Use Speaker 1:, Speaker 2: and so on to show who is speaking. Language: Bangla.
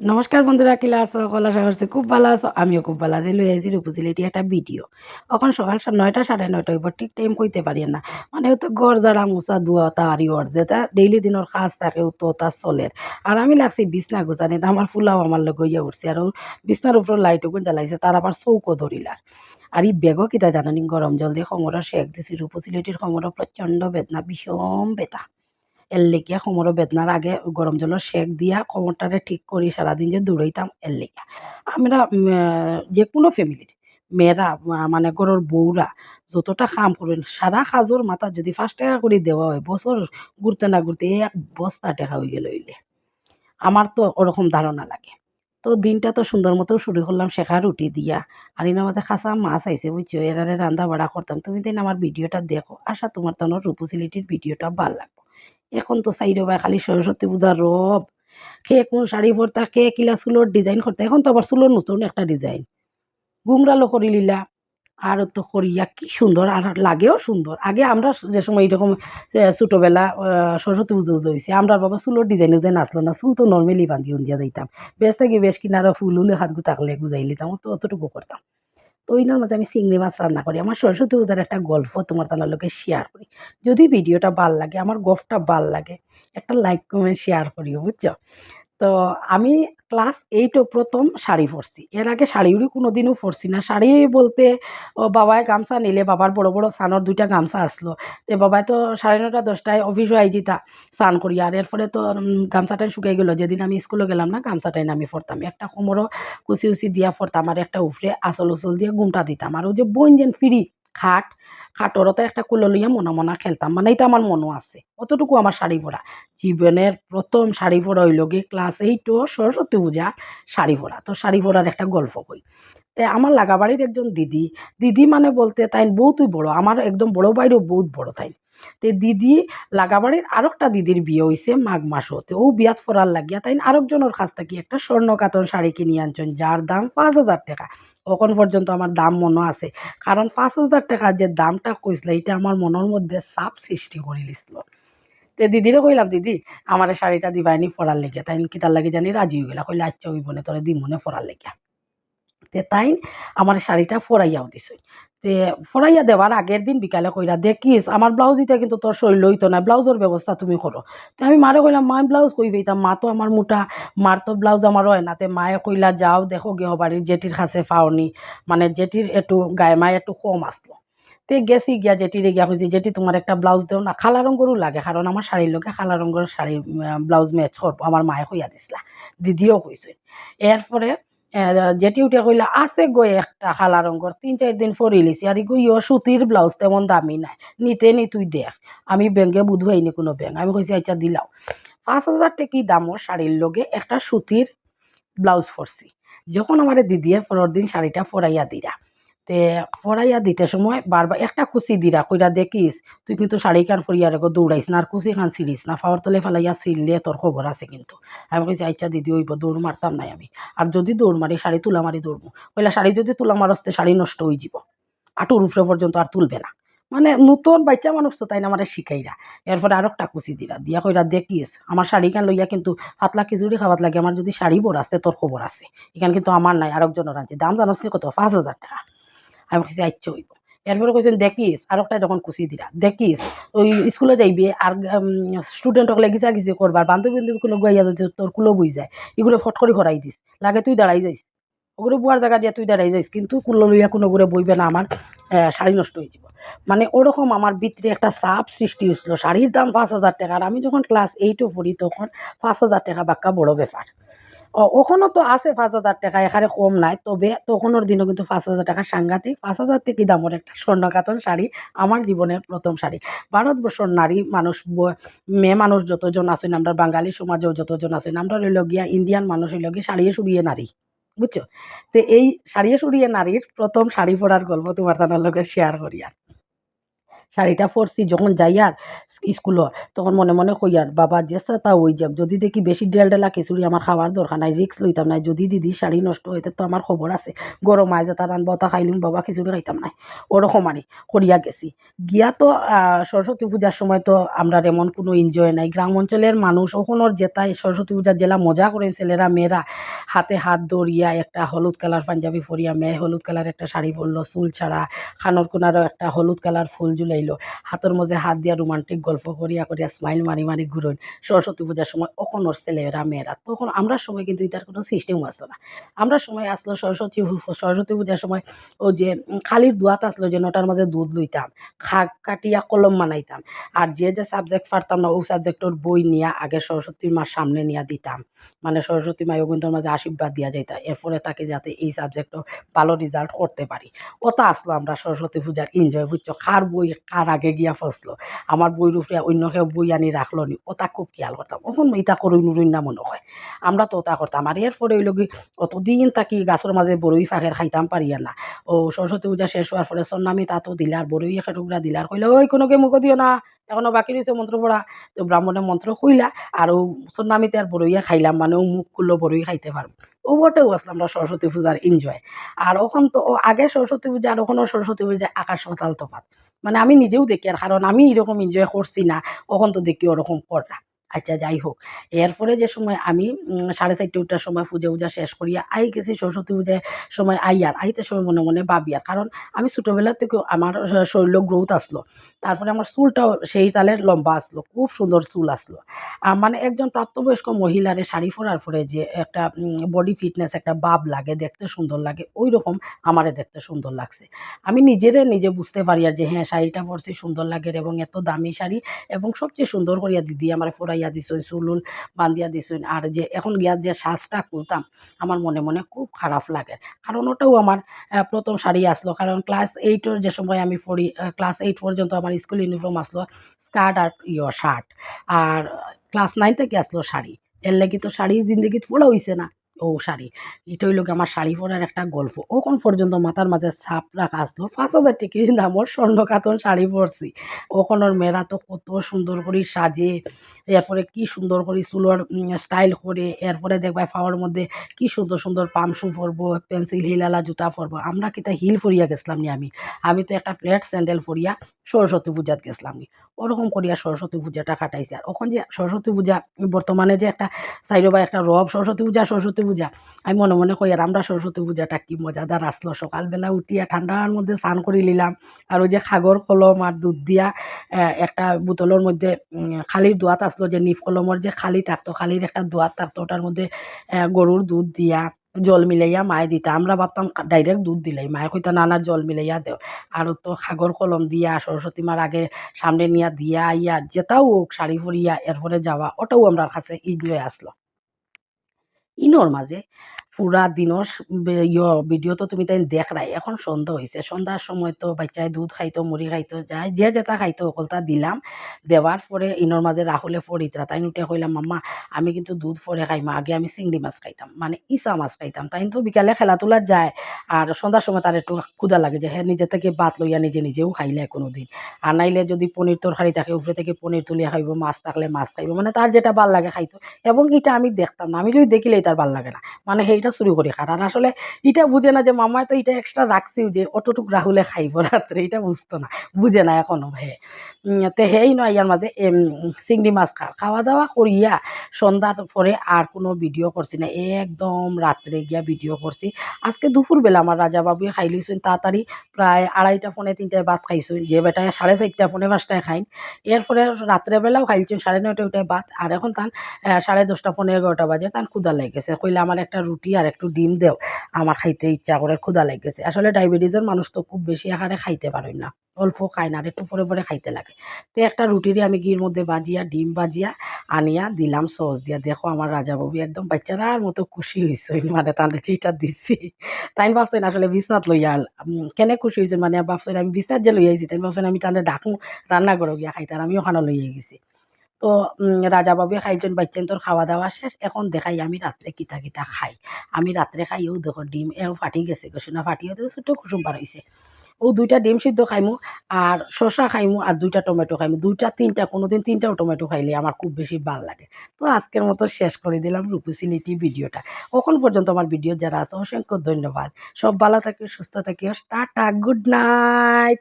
Speaker 1: নমস্কার বন্ধুরা কিলা আছো? কলা করছি খুব ভালো আছো। আমিও খুব ভালো আছি। লই আইছি রূপসিলিটি একটা ভিডিও। এখন সকাল নয়টা, সাড়ে নয়টা হইব ঠিক টাইম কইতে পারি না। মানে তো গড় জাড়া মুসা ধোয়া তাহারি ওর যেটা ডেইলি দিনের কাজ থাকে তো তা চলের আর আমি লাগছি বিছনা গুছানি, তা আমার ফুলাও আমার লগে ইয়ে উঠছে। আর বিছনার উপর লাইটও জ্বালাইছে, তার আবার চৌকো ধরিলার। আর ই বেগও কিতা জানানি? গরম জল দিয়ে খমরও শেক দিছি। রূপসিলিটির খমরও প্রচণ্ড বেদনা, ভীষণ বেতা এর লেগিয়া কোমরের বেদনার আগে গরম জলের শেক দিয়া কোমরটারে ঠিক করি সারাদিন যে দৌড়াইতাম এর লেগিয়া আমরা যে কোনো ফ্যামিলির মেয়েরা মানে ঘরের বউরা যতটা কাম করেন সারা কাজর মাথা যদি পাঁচ টাকা করে দেওয়া হয় বছর ঘুরতে না ঘুরতে এক বস্তা টাকা হয়ে গেল হইলে। আমার তো ওরকম ধারণা লাগে। তো দিনটা তো সুন্দর মতো শুরু করলাম শেখা রুটি দিয়া আর এর মধ্যে খাসা মাছ আইসে বুঝছ এরারে রান্না বাড়া করতাম তুমি দিন আমার ভিডিওটা দেখো, আশা তোমার তো রূপসিলিটির ভিডিওটা ভালো লাগবে। এখন তো চাইরো ভাই, খালি সরস্বতী পূজার রব। কে কোন শাড়ি পরতা, কে কিলা চুলোর ডিজাইন করতে, এখন তো আবার চুলোর নতুন একটা ডিজাইন গুমরালো করি লীলা, আর তো করিয়া কি সুন্দর, আর লাগেও সুন্দর। আগে আমরা যে সময় এরকম ছোটবেলা সরস্বতী পুজো হয়েছে আমরা বাবা চুলোর ডিজাইন যে নাচলো না, চুল তো নর্মালি বান্ধি উন্দিয়া যাইতাম। বেশ থাকি বেশ কিনারা ফুল উলে হাত গুতাকলে গুজাই লিতাম তো অতটুকু করতাম। তো ওইনার মধ্যে আমি চিংড়ি মাছ রান্না করি। আমার সরস্বতী পূজার একটা গল্প তোমার তোমার লোকে শেয়ার করি। যদি ভিডিওটা ভালো লাগে, আমার গল্পটা ভালো লাগে, একটা লাইক কমেন্ট শেয়ার করিও, বুঝছ? তো আমি ক্লাস এইটও প্রথম শাড়ি পরছি। এর আগে শাড়ি উড়ি কোনো দিনও পরছি না। শাড়ি বলতে, ও বাবায় গামছা নিলে বাবার বড় বড় সানোর দুইটা গামছা আসলো। তো বাবায় তো সাড়ে নটা দশটায় অফিসও আই যেতা স্নান করি। আর এর ফলে তো গামছাটাই শুকিয়ে গেলো। যেদিন আমি স্কুলে গেলাম না, গামছাটাই আমি পরতাম একটা কোমরও কুচি উচি দিয়া পরতাম আর একটা উফরে আসল উসল দিয়ে গুমটা দিতাম। আর ওই যে বইন যেন ফিরি খাট খাটরতে একটা কুলো লইয়া মনে মনা খেলতাম। মানে এটা আমার মনও আছে। অতটুকু আমার শাড়ি পরা। জীবনের প্রথম শাড়ি পরা হইল গিয়ে ক্লাস এইটও সরস্বতী পূজা শাড়ি পরা। তো শাড়ি পরার একটা গল্প কই। তাই আমার লাগাবাড়ির একজন দিদি। দিদি মানে বলতে তাই বহুতই বড়। আমার একদম বড় বাইরেও বহুত বড় তাই তে দিদি লাগাবাড়ির আরও একটা দিদির বিয়ে হইছে মাঘ মাসতে। ও বিয়াত ফরার লাগিয়া তাই আরেকজনের কাছ থেকে একটা স্বর্ণ কাতন শাড়ি কিনে আনছেন, যার দাম পাঁচ হাজার টাকা। এখন পর্যন্ত আমার দাম মনে আছে, কারণ পাঁচ হাজার টাকার যে দামটা কইছিল এটা আমার মনের মধ্যে চাপ সৃষ্টি করে দিছিল। তে দিদিরে কইলাম, দিদি, আমার শাড়িটা দিবাইনি পরার লেগে তাই কি তার লাগে জানি রাজি হয়ে গেলা, কইলে আচ্ছা ওই বনে তোরা দিমনে পরার লেগে তে তাই আমার শাড়িটা ফরাইয়াও দিছে। তে ফরাইয়া দেওয়ার আগের দিন বিকালে কইরা, দেখিস, আমার ব্লাউজ এটা কিন্তু তোর শরীর লইতো না ব্লাউজের ব্যবস্থা তুমি করো। তো আমি মারে কইলাম মা ব্লাউজ কই পেতাম মা তো আমার মোটা, মার তো ব্লাউজ আমার হয় না। তে মায়ে কইলা, যাও দেখো গেহ বাড়ির জেঠির কাছে পাওনি মানে জেঠির একটু গায়ে মায়ে একটু কম আসলো। তে গেছি গিয়া জেঠিরে গিয়া কইছি, জেঠি, তোমার একটা ব্লাউজ দেও না খালা রঙেরও লাগে, কারণ আমার শাড়ির লগে খালা রঙের শাড়ি ব্লাউজ ম্যাচ করব আমার মায়ে কইয়া দিছিলা। দিদিও কইছে। এরপরে জেঠি উঠে কইলা, আছে গই একটা খালা রঙর, তিন চার দিন পরে লিছি আর ইগো সুতির ব্লাউজ তেমন দামি নাই। নিতে নি তুই দেখ। আমি ব্যাংকে বুধ হয়নি কোনো ব্যাংক। আমি কইছি আচ্ছা দিলাও। পাঁচ হাজার টাকি দামর শাড়ির লগে একটা সুতির ব্লাউজ পরছি। যখন আমার দিদিয়ে পরের দিন শাড়িটা ফরাইয়া দিরা। তে ফরাইয়া দিতে সময় বারবার একটা কুচি দিরা, কইরা দেখিস, তুই কিন্তু শাড়ি কান ফরিয়া রেখো দৌড়াইস না, আর কুচি খান ছিড়িস না, ফাওয়ার তলে ফেলাইয়া ছিড়লে তোর খবর আছে কিন্তু। আমি কইছি আচ্ছা দিদি, ওইব দৌড় মারতাম নাই আমি। আর যদি দৌড় মারি, শাড়ি তুলা মারি দৌড়বো। কইলা, শাড়ি যদি তুলা মারস্তে শাড়ি নষ্ট হয়ে যাব আটুর উপরে পর্যন্ত আর তুলবে না। মানে নতুন বাচ্চা মানুষ তো তাই না আমার শিখাইরা। এরপরে আরও একটা কুচি দিলা দিয়া কইরা দেখিস, আমার শাড়ি কান লইয়া কিন্তু পাতলা খিচুড়ি খাওয়াত লাগে, আমার যদি শাড়ি বড় আছে তোর খবর আছে। এখানে কিন্তু আমার নাই, আরেকজনের আছে। দাম জানোস কত? পাঁচ হাজার টাকা। আমি কইছি আচ্ছা হইব। এরপরে কইছেন, দেখিস, আর একটা যখন কুচি দিলা দেখিস, ওই স্কুলে যাইবি, আর স্টুডেন্ট হলে গিজা গিজি করবার বান্ধবী বান্ধবী কোনো গাইয়া যদি তোর কুলো বই যায়, এগুলো ফট করে হরাই দিস, লাগে তুই দাঁড়াই যাইস। ওগুলো বুয়ার জায়গা দিয়ে তুই দাঁড়াই যাইস, কিন্তু কুলো লইয়া কোনো করে বইবে না, আমার শাড়ি নষ্ট হয়ে যাব মানে ওরকম আমার ভিতরে একটা চাপ সৃষ্টি হয়েছিল শাড়ির দাম পাঁচ হাজার টাকা, আর আমি যখন ক্লাস এইটও পড়ি, তখন পাঁচ হাজার টাকা বাক্কা বড় ব্যাপার। ওখানেও তো আছে পাঁচ হাজার টাকা, এখানে কম নাই। তবে তখনের দিনও কিন্তু পাঁচ হাজার টাকা সাংঘাতিক। পাঁচ হাজার থেকে দামের একটা স্বর্ণকাতন শাড়ি, আমার জীবনের প্রথম শাড়ি। ভারতবর্ষর নারী মানুষ মেয়ে মানুষ যতজন আছেন, আমরা বাঙালি সমাজেও যতজন আছেন, আমরা হইল গিয়া ইন্ডিয়ান মানুষ হইল গিয়ে শাড়িয়ে সুড়িয়ে নারী, বুঝছ? তো এই শাড়িয়ে সুড়িয়ে নারীর প্রথম শাড়ি পরার গল্প তোমার তার লগে শেয়ার করি আর। শাড়িটা পরছি যখন যাই আর স্কুলও তখন মনে মনে কই আর, বাবা যে তা ওই যাক, যদি দেখি বেশি ডেল ডেলা খিচুড়ি আমার খাওয়ার দরকার নাই রিক্স লইতাম নাই, যদি দিদি শাড়ি নষ্ট হইতে তো আমার খবর আছে, গরম আয় যে তার আনব তা খাইলিম, বাবা, খিচুড়ি খাইতাম নাই। ওরকম আরই করিয়া গেছি। গিয়া তো সরস্বতী পূজার সময় তো আমরা এমন কোনো এনজয় নাই। গ্রাম অঞ্চলের মানুষ ওখানোর যেতাই সরস্বতী পূজার জেলা মজা করে ছেলেরা, মেয়েরা। হাতে হাত দড়িয়া একটা হলুদ কালার পাঞ্জাবি পরিয়া, মেয়ে হলুদ কালার একটা শাড়ি পরলো, চুল ছাড়া, খানোর কোনারও একটা হলুদ কালার ফুল ঝুলাইলো হাতের মধ্যে হাত দিয়া রোমান্টিক গল্প করিয়া করিয়া স্মাইল মারি মারি ঘুরোন সরস্বতী পূজার সময় ওখানোর ছেলেরা মেয়েরা। তখন আমরা সময় কিন্তু এটার কোনো সিস্টেমও আসলো না। আমরা সময় আসলো সরস্বতী সরস্বতী পূজার সময় ও যে খালির দোয়াত আসলো যে নটার মধ্যে দুধ লইতাম, খাক কাটিয়া কলম বানাইতাম। আর যে যে সাবজেক্ট পারতাম না ওই সাবজেক্টর বই নিয়ে আগে সরস্বতী মার সামনে নিয়ে দিতাম। মানে সরস্বতী মা অগুন্তর মাঝে আশীর্বাদ দিয়া যাইতা। এরপরে তাকে যাতে এই সাবজেক্টও ভালো রেজাল্ট করতে পারি। ওটা আসলো আমরা সরস্বতী পূজার এনজয় বুঝছ? কার বই কার আগে গিয়া ফসলো আমার বইর উপরে অন্য কেউ বই আনি রাখল নি? ওটা খুব খেয়াল করতাম ওখন ইটা করুন নুরুন না মনে হয়। আমরা তো ওটা করতাম আর এরপরে ওই লগি অতদিন তাকি গাছের মাঝে বড়ই ফাঁকের খাইতাম পারিয়া না ও সরস্বতী পূজা শেষ হওয়ার পরে সন্নামি তাতো দিলার বড়ই একে টুকরা দিলার কইলে ওই কোনোকে মুখ দিও না। এখনও বাকি রয়েছে মন্ত্র পড়া তো ব্রাহ্মণের মন্ত্র কইলা আর ও সন্নামিতে আর বড়ইয়া খাইলাম মানে ও মুখ খুললো বড়ই খাইতে পারব ও বটেও আসলাম আমরা সরস্বতী পূজার এনজয় আর ওখান তো আগে সরস্বতী পূজা আর ওখানেও সরস্বতী পূজা আকাশ পাতাল তফাৎ মানে আমি নিজেও দেখি আর কারণ আমি এরকম এনজয় করছি না কখন তো দেখি ওরকম করা আচ্ছা যাই হোক। এরপরে যে সময় আমি সাড়ে চারটে উঠার সময় পূজা উজা শেষ করিয়া আই গেছি সরস্বতী পূজায় সময় আই আর আইতে সময় মনে মনে ভাবি আর কারণ আমি ছোটোবেলা থেকে আমার শরীর গ্রোথ আসলো। তারপরে আমার চুলটাও সেই তালের লম্বা আসলো, খুব সুন্দর চুল আসলো। মানে একজন প্রাপ্তবয়স্ক মহিলারে শাড়ি পরার পরে যে একটা বডি ফিটনেস একটা বাব লাগে, দেখতে সুন্দর লাগে ওই রকম আমারে দেখতে সুন্দর লাগছে। আমি নিজেরে নিজে বুঝতে পারি আর যে হ্যাঁ শাড়িটা পরছি, সুন্দর লাগে এবং এত দামি শাড়ি এবং সবচেয়ে সুন্দর করিয়া দিদি আমার ফোরাইয়া দিছই, চুলুল বান্ধিয়া দিছই। আর যে এখন গিয়া যে সাজটা খুলতাম আমার মনে মনে খুব খারাপ লাগে। কারণ ওটাও আমার প্রথম শাড়ি আসলো। কারণ ক্লাস এইটের যে সময় আমি পড়ি ক্লাস এইট পর্যন্ত আমার স্কুল ইউনিফর্ম আসলো, স্কার্ট আর ইয় শার্ট। আর ক্লাস নাইন থেকে আসলো শাড়ি। এর লাগি তো শাড়ি জিন্দগিত পড়া হইছে না। ও শাড়ি। এটা হইল আমার শাড়ি পরার একটা গল্প। ওখন পর্যন্ত মাথার মাঝে ছাপ রাখা আসলো। পাঁচ হাজার টাকা দামর স্বর্ণ কাতন শাড়ি পরছি। ওখানোর মেয়েরা তো কত সুন্দর করে সাজে, এরপরে কি সুন্দর করে চুলোর স্টাইল করে, এরপরে দেখবা ফাওয়ার মধ্যে কি সুন্দর সুন্দর পামশু পরবো পেন্সিল হিলালা জুতা পরবো। আমরা কিতা হিল ফরিয়া গেছিলাম নি আমি? আমি তো একটা ফ্ল্যাট স্যান্ডেল ফরিয়া সরস্বতী পূজাত গেছিলাম নি। ওরকম করিয়া সরস্বতী পূজাটা কাটাইছে। আর ওখান যে সরস্বতী পূজা, বর্তমানে যে একটা সাইডো বা একটা রব সরস্বতী পূজা, সরস্বতী পূজা। আমি মনে মনে কই আর আমরা সরস্বতী পূজাটা কি মজাদার আসলো সকালবেলা উঠিয়া ঠান্ডার মধ্যে স্নান করে নিলাম। আর ওই যে খাগর, কলম আর দুধ দিয়া একটা বোতলের মধ্যে খালির দোয়াত আসলো যে নিফ কলমের যে খালি থাকতো খালির একটা দোয়াত থাকতো ওটার মধ্যে গরুর দুধ দিয়া জল মিলাইয়া মায়ে দিতা। আমরা ভাবতাম ডাইরেক্ট দুধ দিলাই, মায়ে কইতা নানা জল মিলাইয়া দেও। আর তো সাগর কলম দিয়া, সরস্বতী মার আগে সামনে নিয়া দিয়া, আইয়া যেটাও হোক, শাড়ি পরিয়া, এরপরে যাওয়া, ওটাও আমরা কাছে ইনজয় আসলো। ইনোর মাঝে পুরা দিনের ইয় তো তুমি তাই দেখলাই এখন সন্ধ্যা সন্ধ্যার সময় তো বাচ্চায় দুধ খাইতো, মুড়ি খাইতো, যাই, যে যেটা খাইতো অকলটা দিলাম। দেওয়ার পরে ইনোর মাঝে রাহুলে ফরিতরা তাই উঠে কইলাম মাম্মা, আমি কিন্তু দুধ পরে খাইমা। আগে আমি চিংড়ি মাছ খাইতাম। মানে ইসা মাছ খাইতাম। তাই তো বিকালে খেলা তোলা যায়। আর সন্ধ্যার সময় তার একটু ক্ষুদা লাগে যে হ্যাঁ নিজে থেকে ভাত লইয়া নিজে নিজেও খাইলে কোনো দিন আর নাইলে যদি পনির তরকারি থাকে উপরে থেকে পনির তুলিয়া খাইব, মাছ থাকলে মাছ খাইব। মানে তার যেটা ভালো লাগে খাইতো। এবং এটা আমি দেখতাম না। আমি যদি দেখিলেই তার ভালো লাগে না। মানে সেইটা চুরি করে। খার আর আসলে এটা বুঝে না যে মামায় তো এটা এক্সট্রা রাখছিও যে অতটুক রাহুলে খাইব রাত্রে এটা বুঝতো না বুঝে না এখনও হে। উম, তে হেই নয় ইয়ার মাঝে চিংড়ি মাছ খা খাওয়া দাওয়া করিয়া সন্ধ্যার পরে আর কোনো ভিডিও করছি না একদম রাত্রে গিয়া ভিডিও করছি। আজকে দুপুরবেলা আমার রাজা বাবুয়ে খাই লইছেন তাড়াতাড়ি প্রায় আড়াইটা ফোনে তিনটায় ভাত খাইছেন যে বেটায় সাড়ে চারটা ফোনে পাঁচটায় খাইন। এরপরে রাত্রেবেলাও খাইছেন সাড়ে নয়টা উঠে ভাত আর এখন তান সাড়ে দশটা ফোনে এগারোটা বাজে তার ক্ষুদা লেগেছে। কইলে আমার একটা রুটি আর একটু ডিম দেও। আমার খাইতে ইচ্ছা করে ক্ষুদা লেগেছে আসলে ডায়াবেটিসের মানুষ তো খুব বেশি আকারে খাইতে পারেন না। অল্প খায় না, আর একটু পরে পরে খাইতে লাগে। তো একটা রুটিরে আমি ঘির মধ্যে বাজিয়া ডিম বাজিয়া আনিয়া দিলাম সস দিয়া। দেখো আমার রাজা বাবু একদম বাচ্চারার মতো খুশি হয়েছে মানে তাদের যেটা দিচ্ছি তাই ভাবছেন আসলে বিছনাত লইয়া কেনে খুশি হয়েছে মানে ভাবছেন আমি বিছনাত যে লই আইছি তাই ভাবছেন আমি তাদের ডাকু রান্না করো গিয়া খাইতাম আমি ওখানে লইয়া গেছি। তো রাজা বাবু খাইছেন বাচ্চান তোর খাওয়া দাওয়া শেষ। এখন দেখাই, আমি রাত্রে কিতা কিতা খাই। আমি রাত্রে খাইও দেখো ডিম এও ফাটি গেছে গেছে না ফাটিও তো ছোটো কুসুম বার হয়েছে ও দুইটা ডিম সিদ্ধ খাইমু আর শসা খাইমু আর দুইটা টমেটো খাইমু দুইটা, তিনটা কোনো দিন তিনটাও টমেটো খাইলে আমার খুব বেশি ভালো লাগে। তো, আজকের মতো শেষ করে দিলাম রূপসিলিটি ভিডিওটা। এখন পর্যন্ত আমার ভিডিও যারা আছে, অসংখ্য ধন্যবাদ। সব ভালো থাকিও সুস্থ থাকিও টাটা, গুড নাইট!